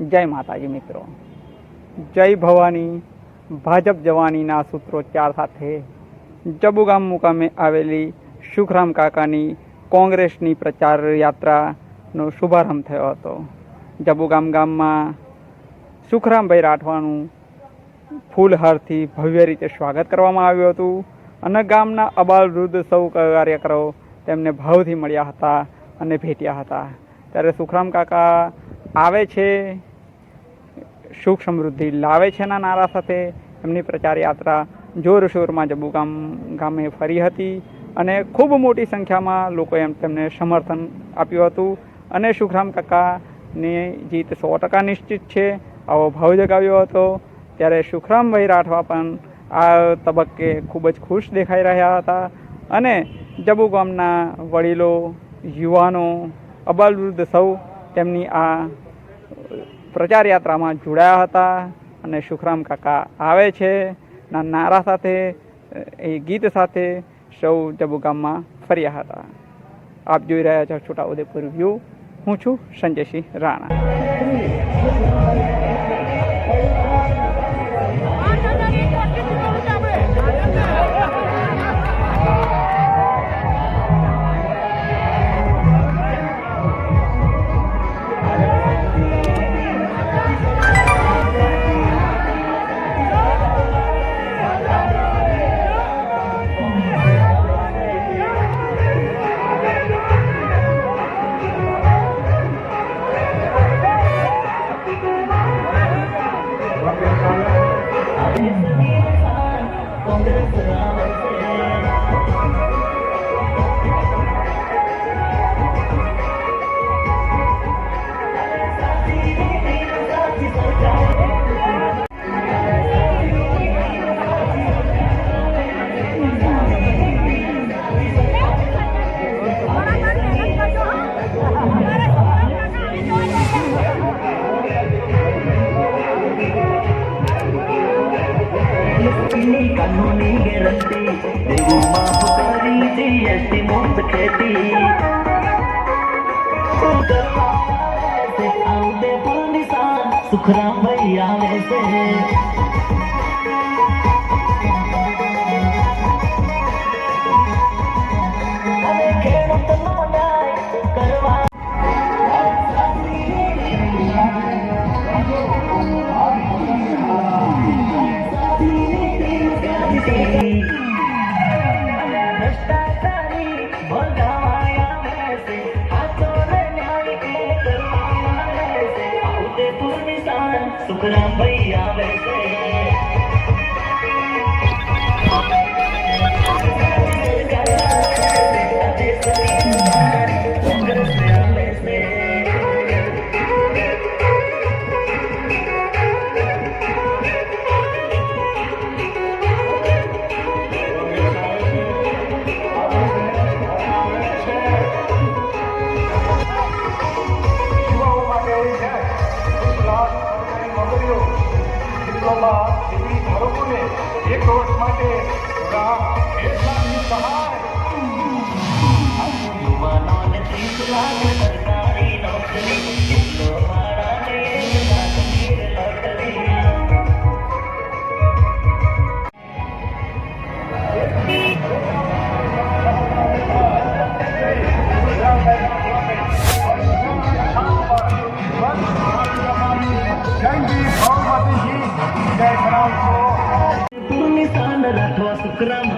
જય માતાજી મિત્રો. જય ભવાની, ભાજપ જવાનીના સૂત્રોચ્ચાર સાથે જબુગામ મુકામે આવેલી સુખરામ કાકાની કોંગ્રેસની પ્રચાર યાત્રાનો શુભારંભ થયો હતો. જબુગામ ગામમાં સુખરામભાઈ રાઠવાનું ફૂલહારથી ભવ્ય રીતે સ્વાગત કરવામાં આવ્યું હતું અને ગામના અબાલ વૃદ્ધ સૌ કાર્યકરો તેમને ભાવથી મળ્યા હતા અને ભેટ્યા હતા. ત્યારે સુખરામ કાકા આવે છે? સુખ સમૃદ્ધિ લાવે છે ના નારા સાથે એમની પ્રચાર યાત્રા જોરશોરમાં જબુગામ ગામે ફરી હતી અને ખૂબ મોટી સંખ્યામાં લોકોએ એમ તેમને સમર્થન આપ્યું હતું. અને સુખરામ કાકાની જીત સો ટકા નિશ્ચિત છે. આવો ભાવ જગાવ્યો હતો. ત્યારે સુખરામભાઈ રાઠવા પણ આ તબક્કે ખૂબ જ ખુશ દેખાઈ રહ્યા હતા. અને જબુ ગામના વડીલો, યુવાનો, અબાલ વૃદ્ધ સૌ તેમની આ પ્રચાર યાત્રામાં જોડાયા હતા અને સુખરામ કાકા આવે છે. ના, નારા સાથે એ ગીત સાથે સૌ જબુ ગામમાં ફર્યા હતા. આપ જોઈ રહ્યા છો છોટાઉદેપુર વ્યૂ. હું છું સંજયસિંહ રાણા. ની કાનૂની ગેરંટી દેવું માફ કરી જીએસટી મુક્ત ખેતી આવતે નિશાન સુખરામ ભાઈ આવે છે નિશાન ભૈયા ભાઈ જિલ્લામાં ડિગ્રી ધારકોને એક વર્ષ માટે રાહ સહાય. યુવાનોને program